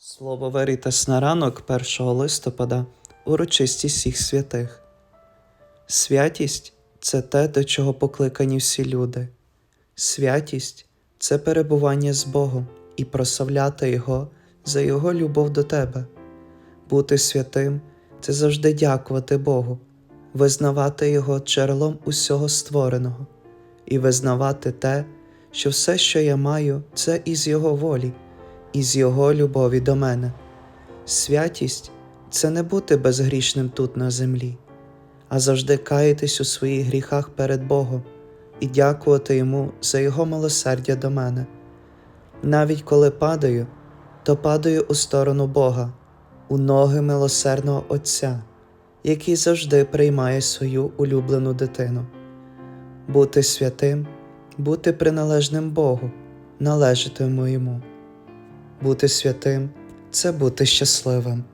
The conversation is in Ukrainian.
Слово Верітас на ранок 1 листопада урочистість всіх святих. Святість це те, до чого покликані всі люди. Святість це перебування з Богом і прославляти Його за Його любов до тебе. Бути святим це завжди дякувати Богу, визнавати Його джерелом усього створеного і визнавати те, що все, що я маю, це із Його волі, із Його любові до мене. Святість це не бути безгрішним тут на землі, а завжди каятись у своїх гріхах перед Богом і дякувати Йому за Його милосердя до мене. Навіть коли падаю, то падаю у сторону Бога, у ноги милосердного Отця, який завжди приймає свою улюблену дитину. Бути святим, бути приналежним Богу, належатиму йому. Бути святим це бути щасливим.